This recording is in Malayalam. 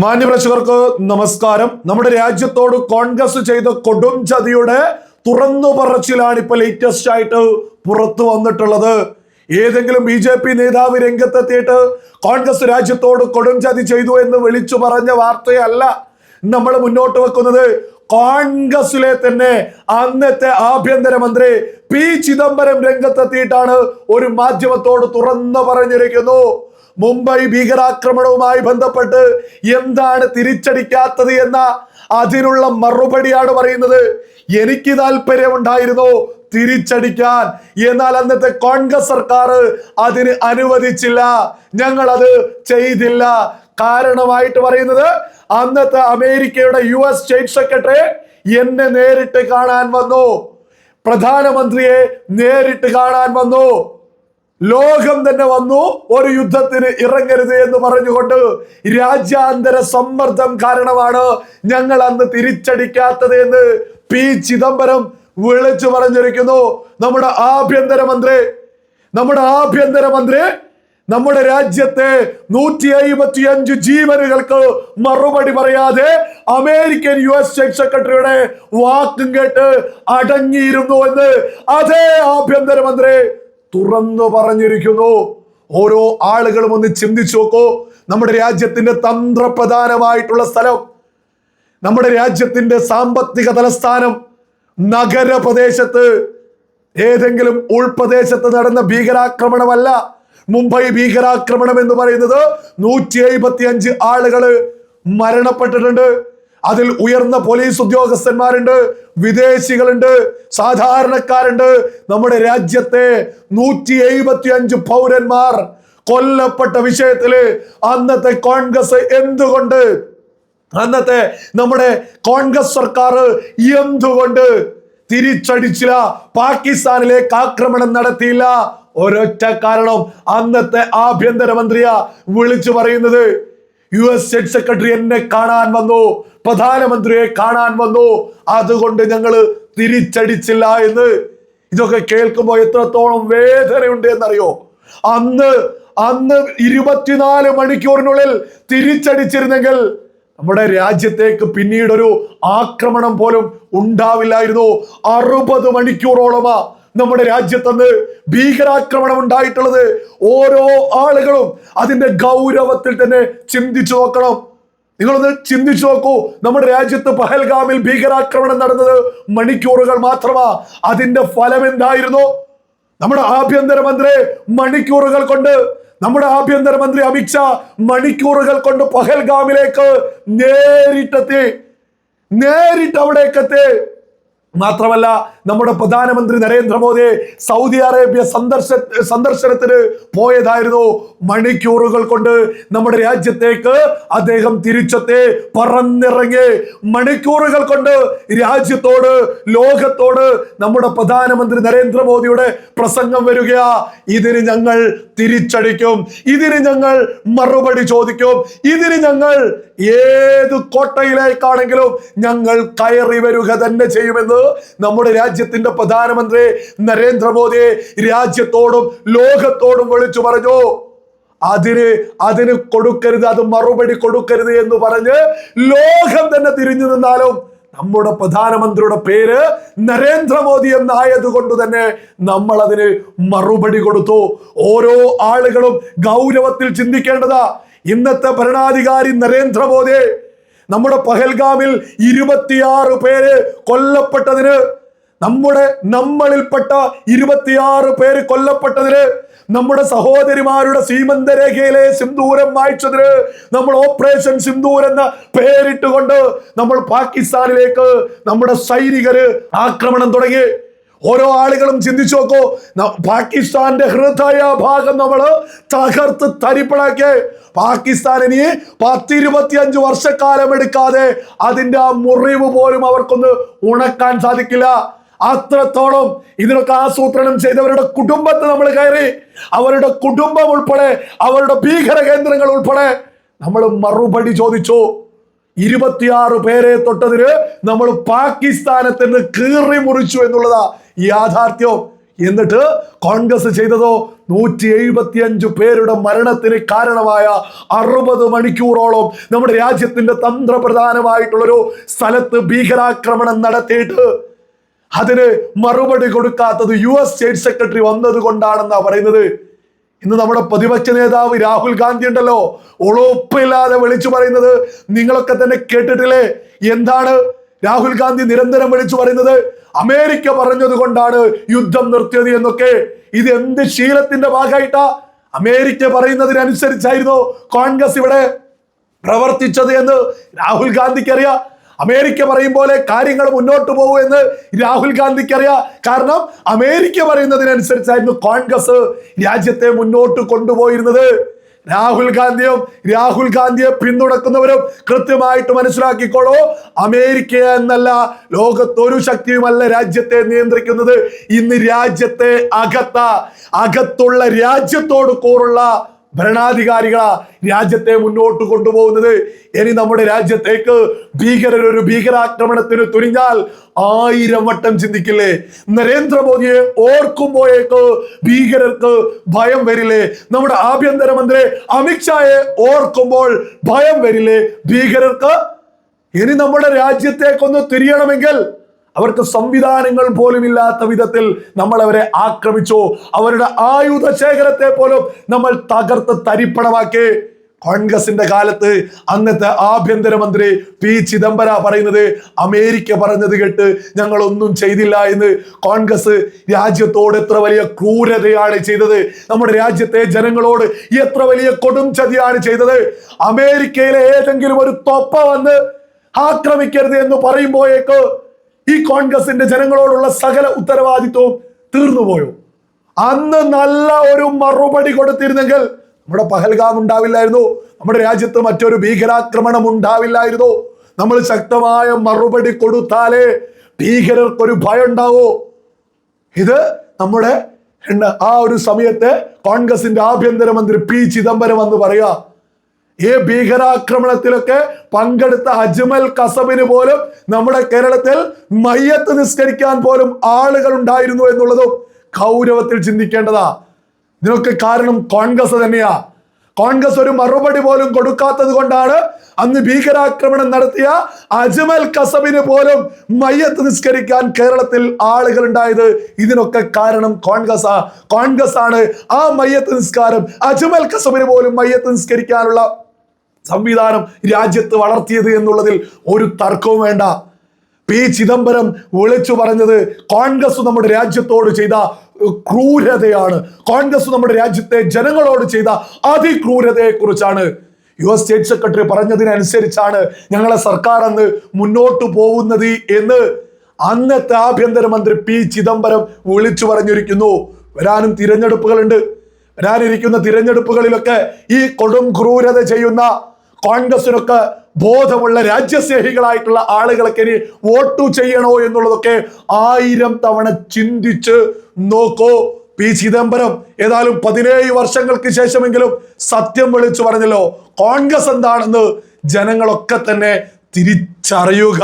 മാന്യപ്രേക്ഷകർക്ക് നമസ്കാരം. നമ്മുടെ രാജ്യത്തോട് കോൺഗ്രസ് ചെയ്ത കൊടും ചതിയുടെ തുറന്നു പറച്ചിലാണ് ഇപ്പൊ ലേറ്റസ്റ്റ് ആയിട്ട് പുറത്തു വന്നിട്ടുള്ളത്. ഏതെങ്കിലും ബി ജെ പി നേതാവ് രംഗത്തെത്തിയിട്ട് കോൺഗ്രസ് രാജ്യത്തോട് കൊടും ചതി ചെയ്തു എന്ന് വിളിച്ചു പറഞ്ഞ വാർത്തയല്ല നമ്മൾ മുന്നോട്ട് വെക്കുന്നത്. കോൺഗ്രസിലെ തന്നെ അന്നത്തെ ആഭ്യന്തരമന്ത്രി പി ചിദംബരം രംഗത്തെത്തിയിട്ടാണ് ഒരു മാധ്യമത്തോട് തുറന്നു പറഞ്ഞിരിക്കുന്നു. മുംബൈ ഭീകരാക്രമണവുമായി ബന്ധപ്പെട്ട് എന്താണ് തിരിച്ചടിക്കാത്തത് എന്ന അതിനുള്ള മറുപടിയാണ് പറയുന്നത്. എനിക്ക് താല്പര്യമുണ്ടായിരുന്നു തിരിച്ചടിക്കാൻ. എന്നാൽ അന്നത്തെ കോൺഗ്രസ് സർക്കാർ അതിന് അനുവദിച്ചില്ല. ഞങ്ങൾ അത് ചെയ്തില്ല. കാരണമായിട്ട് പറയുന്നത് അന്നത്തെ അമേരിക്കയുടെ യു എസ് സ്റ്റേറ്റ് സെക്രട്ടറി എന്നെ നേരിട്ട് കാണാൻ വന്നു. പ്രധാനമന്ത്രിയെ നേരിട്ട് കാണാൻ വന്നു. ലോകം തന്നെ വന്നു ഒരു യുദ്ധത്തിന് ഇറങ്ങരുത് എന്ന് പറഞ്ഞുകൊണ്ട് രാജ്യാന്തര സമ്മർദ്ദം കാരണമാണ് ഞങ്ങൾ അന്ന് തിരിച്ചടിക്കാത്തത് എന്ന് പി ചിദംബരം വിളിച്ചു പറഞ്ഞിരിക്കുന്നു. നമ്മുടെ ആഭ്യന്തരമന്ത്രി നമ്മുടെ ആഭ്യന്തരമന്ത്രി നമ്മുടെ രാജ്യത്തെ നൂറ്റി അയ്പത്തി അഞ്ച് ജീവനുകൾക്ക് മറുപടി പറയാതെ അമേരിക്കൻ യു എസ് സ്റ്റേറ്റ് സെക്രട്ടറിയുടെ വാക്കും കേട്ട് അടങ്ങിയിരുന്നു എന്ന് അതേ ആഭ്യന്തരമന്ത്രി തുറന്നു പറഞ്ഞിരിക്കുന്നു. ഓരോ ആളുകളും ഒന്ന് ചിന്തിച്ചു നോക്കൂ. നമ്മുടെ രാജ്യത്തിന്റെ തന്ത്രപ്രധാനമായിട്ടുള്ള സ്ഥലം നമ്മുടെ രാജ്യത്തിന്റെ സാമ്പത്തിക തലസ്ഥാനം നഗരപ്രദേശത്ത്. ഏതെങ്കിലും ഉൾപ്രദേശത്ത് നടന്ന ഭീകരാക്രമണമല്ല. മുംബൈ ഭീകരാക്രമണം എന്ന് പറയുന്നത് നൂറ്റി എഴുപത്തി അഞ്ച് ആളുകൾ മരണപ്പെട്ടിട്ടുണ്ട്. അതിൽ ഉയർന്ന പോലീസ് ഉദ്യോഗസ്ഥന്മാരുണ്ട് വിദേശികളുണ്ട് സാധാരണക്കാരുണ്ട്. നമ്മുടെ രാജ്യത്തെ നൂറ്റി എഴുപത്തി അഞ്ച് പൗരന്മാർ കൊല്ലപ്പെട്ട വിഷയത്തിൽ അന്നത്തെ കോൺഗ്രസ് എന്തുകൊണ്ട്? അന്നത്തെ നമ്മുടെ കോൺഗ്രസ് സർക്കാർ എന്തുകൊണ്ട് തിരിച്ചടിച്ചില്ല? പാകിസ്ഥാനിലേക്ക് ആക്രമണം നടത്തിയില്ല? ഒരൊറ്റ കാരണം അന്നത്തെ ആഭ്യന്തരമന്ത്രിയാ വിളിച്ചു പറയുന്നത്. യു എസ് സ്റ്റേറ്റ് സെക്രട്ടറി എന്നെ കാണാൻ വന്നു. പ്രധാനമന്ത്രിയെ കാണാൻ വന്നു. അതുകൊണ്ട് ഞങ്ങൾ തിരിച്ചടിച്ചില്ല എന്ന്. ഇതൊക്കെ കേൾക്കുമ്പോൾ എത്രത്തോളം വേദനയുണ്ട് എന്നറിയോ? അന്ന് അന്ന് ഇരുപത്തിനാല് മണിക്കൂറിനുള്ളിൽ തിരിച്ചടിച്ചിരുന്നെങ്കിൽ നമ്മുടെ രാജ്യത്തേക്ക് പിന്നീടൊരു ആക്രമണം പോലും ഉണ്ടാവില്ലായിരുന്നു. അറുപത് മണിക്കൂറോളമാ നമ്മുടെ രാജ്യത്തന്ന് ഭീകരാക്രമണം ഉണ്ടായിട്ടുള്ളത്. ഓരോ ആളുകളും അതിന്റെ ഗൗരവത്തിൽ തന്നെ ചിന്തിച്ചു നോക്കണം. നിങ്ങളൊന്ന് ചിന്തിച്ചു നോക്കൂ. നമ്മുടെ രാജ്യത്ത് പഹൽഗാമിൽ ഭീകരാക്രമണം നടന്നത് മണിക്കൂറുകൾ മാത്രമാ. അതിന്റെ ഫലം എന്തായിരുന്നു? നമ്മുടെ ആഭ്യന്തരമന്ത്രി മണിക്കൂറുകൾ കൊണ്ട് നമ്മുടെ ആഭ്യന്തരമന്ത്രി അമിത്ഷാ മണിക്കൂറുകൾ കൊണ്ട് പഹൽഗാമിലേക്ക് നേരിട്ടെത്തി. നേരിട്ട് അവിടേക്കെത്തി മാത്രമല്ല നമ്മുടെ പ്രധാനമന്ത്രി നരേന്ദ്രമോദി സൗദി അറേബ്യ സന്ദർശ സന്ദർശനത്തിന് പോയതായിരുന്നു മണിക്കൂറുകൾ കൊണ്ട് നമ്മുടെ രാജ്യത്തേക്ക് അദ്ദേഹം തിരിച്ചെത്തി പറന്നിറങ്ങി. മണിക്കൂറുകൾ കൊണ്ട് രാജ്യത്തോട് ലോകത്തോട് നമ്മുടെ പ്രധാനമന്ത്രി നരേന്ദ്രമോദിയുടെ പ്രസംഗം വരികയാ. ഇതിന് ഞങ്ങൾ തിരിച്ചടിക്കും. ഇതിന് ഞങ്ങൾ മറുപടി ചോദിക്കും. ഇതിന് ഞങ്ങൾ ഏത് കോട്ടയിലേക്കാണെങ്കിലും ഞങ്ങൾ കയറി വരിക തന്നെ ചെയ്യുമെന്ന് നമ്മുടെ രാജ്യത്തിന്റെ പ്രധാനമന്ത്രി നരേന്ദ്രമോദി രാജ്യത്തോടും ലോകത്തോടും വിളിച്ചു പറഞ്ഞു അതിന് അതിന് കൊടുക്കരുത് അത് മറുപടി കൊടുക്കരുത് എന്ന് പറഞ്ഞ് ലോകം തന്നെ തിരിഞ്ഞു നിന്നാലും നമ്മുടെ പ്രധാനമന്ത്രിയുടെ പേര് നരേന്ദ്രമോദി എന്നായത് കൊണ്ട് തന്നെ നമ്മൾ അതിന് മറുപടി കൊടുത്തു. ഓരോ ആളുകളും ഗൗരവത്തിൽ ചിന്തിക്കേണ്ടതാ. ഇന്നത്തെ ഭരണാധികാരി നരേന്ദ്രമോദി നമ്മുടെ പഹൽഗാമിൽ ഇരുപത്തിയാറ് പേര് കൊല്ലപ്പെട്ടതിന് നമ്മുടെ നമ്മളിൽപ്പെട്ട ഇരുപത്തിയാറ് പേര് കൊല്ലപ്പെട്ടതിന് നമ്മുടെ സഹോദരിമാരുടെ സീമന്തരേഖയിലെ സിന്ദൂരം വായിച്ചതിന് നമ്മൾ ഓപ്പറേഷൻ സിന്ദൂർ എന്ന പേരിട്ടുകൊണ്ട് നമ്മൾ പാകിസ്ഥാനിലേക്ക് നമ്മുടെ സൈനികര് ആക്രമണം തുടങ്ങി. ഓരോ ആളുകളും ചിന്തിച്ചു നോക്കൂ. പാകിസ്ഥാന്റെ ഹൃദയ ഭാഗം നമ്മൾ തകർത്ത് തരിപ്പണാക്കി. പാകിസ്ഥാൻ ഇനി പത്തിരുപത്തി അഞ്ച് വർഷക്കാലം എടുക്കാതെ അതിന്റെ ആ മുറിവ് പോലും അവർക്കൊന്ന് ഉണക്കാൻ സാധിക്കില്ല. അത്രത്തോളം ഇതിനൊക്കെ ആസൂത്രണം ചെയ്തവരുടെ കുടുംബത്തെ നമ്മൾ കയറി അവരുടെ കുടുംബം ഉൾപ്പെടെ അവരുടെ ഭീകര കേന്ദ്രങ്ങൾ ഉൾപ്പെടെ നമ്മൾ മറുപടി ചോദിച്ചു. ഇരുപത്തിയാറ് പേരെ തൊട്ടതിന് നമ്മൾ പാകിസ്ഥാനത്ത് നിന്ന് കീറി മുറിച്ചു എന്നുള്ളതാ യാഥാർത്ഥ്യം? എന്നിട്ട് കോൺഗ്രസ് ചെയ്തതോ? നൂറ്റി എഴുപത്തി എഴുപത്തിയഞ്ചു പേരുടെ മരണത്തിന് കാരണമായ അറുപത് മണിക്കൂറോളം നമ്മുടെ രാജ്യത്തിന്റെ തന്ത്രപ്രധാനമായിട്ടുള്ളൊരു സ്ഥലത്ത് ഭീകരാക്രമണം നടത്തിയിട്ട് അതിന് മറുപടി കൊടുക്കാത്തത് യു എസ് സ്റ്റേറ്റ് സെക്രട്ടറി വന്നത് കൊണ്ടാണെന്നാ പറയുന്നത്. ഇന്ന് നമ്മുടെ പ്രതിപക്ഷ നേതാവ് രാഹുൽ ഗാന്ധി ഉണ്ടല്ലോ. ഉളപ്പില്ലാതെ വിളിച്ചു പറയുന്നത്. നിങ്ങളൊക്കെ തന്നെ കേട്ടിട്ടില്ലേ? എന്താണ്? രാഹുൽ ഗാന്ധി നിരന്തരം വിളിച്ചു പറയുന്നത്. അമേരിക്ക പറഞ്ഞത് കൊണ്ടാണ് യുദ്ധം നിർത്തിയത് എന്നൊക്കെ. ഇത് എന്ത് ശീലത്തിന്റെ ഭാഗമായിട്ടാ? അമേരിക്ക പറയുന്നതിനനുസരിച്ചായിരുന്നു കോൺഗ്രസ് ഇവിടെ പ്രവർത്തിച്ചത് എന്ന് രാഹുൽ ഗാന്ധിക്ക് അറിയാം അമേരിക്ക പറയും പോലെ കാര്യങ്ങൾ മുന്നോട്ട് പോകും എന്ന് രാഹുൽ ഗാന്ധിക്ക് അറിയാം കാരണം അമേരിക്ക പറയുന്നതിനനുസരിച്ചായിരുന്നു കോൺഗ്രസ് രാജ്യത്തെ മുന്നോട്ട് കൊണ്ടുപോയിരുന്നത്. രാഹുൽ ഗാന്ധിയും രാഹുൽ ഗാന്ധിയെ പിന്തുണക്കുന്നവരും കൃത്യമായിട്ട് മനസ്സിലാക്കിക്കോളൂ. അമേരിക്ക എന്നല്ല ലോകത്തൊരു ശക്തിയുമല്ല രാജ്യത്തെ നിയന്ത്രിക്കുന്നത്. ഇന്ന് രാജ്യത്തെ അകത്ത അകത്തുള്ള രാജ്യത്തോട് കൂറുള്ള ഭരണാധികാരികളാ രാജ്യത്തെ മുന്നോട്ട് കൊണ്ടുപോകുന്നത്. ഇനി നമ്മുടെ രാജ്യത്തേക്ക് ഭീകരർ ഒരു ഭീകരാക്രമണത്തിന് തുനിഞ്ഞാൽ ആയിരം വട്ടം ചിന്തിക്കില്ലേ? നരേന്ദ്രമോദിയെ ഓർക്കുമ്പോഴേക്ക് ഭീകരർക്ക് ഭയം വരില്ലേ? നമ്മുടെ ആഭ്യന്തരമന്ത്രി അമിത്ഷായെ ഓർക്കുമ്പോൾ ഭയം വരില്ലേ? ഭീകരർക്ക് ഇനി നമ്മുടെ രാജ്യത്തേക്കൊന്ന് തിരിയണമെങ്കിൽ അവർക്ക് സംവിധാനങ്ങൾ പോലും ഇല്ലാത്ത വിധത്തിൽ നമ്മൾ അവരെ ആക്രമിച്ചു. അവരുടെ ആയുധ ശേഖരത്തെ പോലും നമ്മൾ തകർത്ത് തരിപ്പണമാക്കി. കോൺഗ്രസിന്റെ കാലത്ത് അന്നത്തെ ആഭ്യന്തരമന്ത്രി പി ചിദംബര പറയുന്നത് അമേരിക്ക പറഞ്ഞത് കേട്ട് ഞങ്ങൾ ഒന്നും ചെയ്തില്ല എന്ന്. കോൺഗ്രസ് രാജ്യത്തോട് എത്ര വലിയ ക്രൂരതയാണ് ചെയ്തത്. നമ്മുടെ രാജ്യത്തെ ജനങ്ങളോട് എത്ര വലിയ കൊടും ചതിയാണ് ചെയ്തത്. അമേരിക്കയിലെ ഏതെങ്കിലും ഒരു തൊപ്പ വന്ന് ആക്രമിക്കരുത് എന്ന് പറയുമ്പോഴേക്ക് ഈ കോൺഗ്രസിന്റെ ജനങ്ങളോടുള്ള സകല ഉത്തരവാദിത്വവും തീർന്നുപോയോ? അന്ന് നല്ല ഒരു മറുപടി കൊടുത്തിരുന്നെങ്കിൽ നമ്മുടെ പഹൽഗാം ഉണ്ടാവില്ലായിരുന്നു നമ്മുടെ രാജ്യത്ത് മറ്റൊരു ഭീകരാക്രമണം ഉണ്ടാവില്ലായിരുന്നു. നമ്മൾ ശക്തമായ മറുപടി കൊടുത്താലേ ഭീകരർക്കൊരു ഭയം ഉണ്ടാവോ ഇത് നമ്മുടെ ആ ഒരു സമയത്ത് കോൺഗ്രസിന്റെ ആഭ്യന്തരമന്ത്രി പി ചിദംബരം എന്ന് പറയാ ഈ ഭീകരാക്രമണത്തിലൊക്കെ പങ്കെടുത്ത അജ്മൽ കസബിന് പോലും നമ്മുടെ കേരളത്തിൽ മയ്യത്ത് നിസ്കരിക്കാൻ പോലും ആളുകൾ ഉണ്ടായിരുന്നു എന്നുള്ളതും ഗൗരവത്തിൽ ചിന്തിക്കേണ്ടതാ. ഇതിനൊക്കെ കാരണം കോൺഗ്രസ് തന്നെയാ. കോൺഗ്രസ് ഒരു മറുപടി പോലും കൊടുക്കാത്തത് കൊണ്ടാണ് അന്ന് ഭീകരാക്രമണം നടത്തിയ അജ്മൽ കസബിന് പോലും മയ്യത്ത് നിസ്കരിക്കാൻ കേരളത്തിൽ ആളുകൾ ഉണ്ടായത് ഇതിനൊക്കെ കാരണം കോൺഗ്രസ് കോൺഗ്രസ് ആണ് ആ മയ്യത്ത് നിസ്കാരം. അജ്മൽ കസബിന് പോലും മയ്യത്ത് നിസ്കരിക്കാനുള്ള സംവിധാനം രാജ്യത്ത് വളർത്തിയത് എന്നുള്ളതിൽ ഒരു തർക്കവും വേണ്ട. പി. ചിദംബരം വിളിച്ചു പറഞ്ഞത് കോൺഗ്രസ് നമ്മുടെ രാജ്യത്തോട് ചെയ്ത ക്രൂരതയാണ്. കോൺഗ്രസ് നമ്മുടെ രാജ്യത്തെ ജനങ്ങളോട് ചെയ്ത അതിക്രൂരതയെ കുറിച്ചാണ് യു എസ് സ്റ്റേറ്റ് സെക്രട്ടറി പറഞ്ഞതിനനുസരിച്ചാണ് ഞങ്ങളെ സർക്കാർ അന്ന് മുന്നോട്ട് പോകുന്നത് എന്ന് അന്നത്തെ ആഭ്യന്തരമന്ത്രി പി. ചിദംബരം വിളിച്ചു പറഞ്ഞിരിക്കുന്നു. വരാനും തിരഞ്ഞെടുപ്പുകളുണ്ട്. വരാനിരിക്കുന്ന തിരഞ്ഞെടുപ്പുകളിലൊക്കെ ഈ കൊടും ക്രൂരത ചെയ്യുന്ന കോൺഗ്രസിനൊക്കെ ബോധമുള്ള രാജ്യസ്നേഹികളായിട്ടുള്ള ആളുകളൊക്കെ ഇനി വോട്ടു ചെയ്യണോ എന്നുള്ളതൊക്കെ ആയിരം തവണ ചിന്തിച്ച് നോക്കൂ. പി ചിദംബരം ഏതായാലും പതിനേഴ് വർഷങ്ങൾക്ക് ശേഷമെങ്കിലും സത്യം വിളിച്ചു പറഞ്ഞല്ലോ കോൺഗ്രസ് എന്താണെന്ന് ജനങ്ങളൊക്കെ തന്നെ തിരിച്ചറിയുക.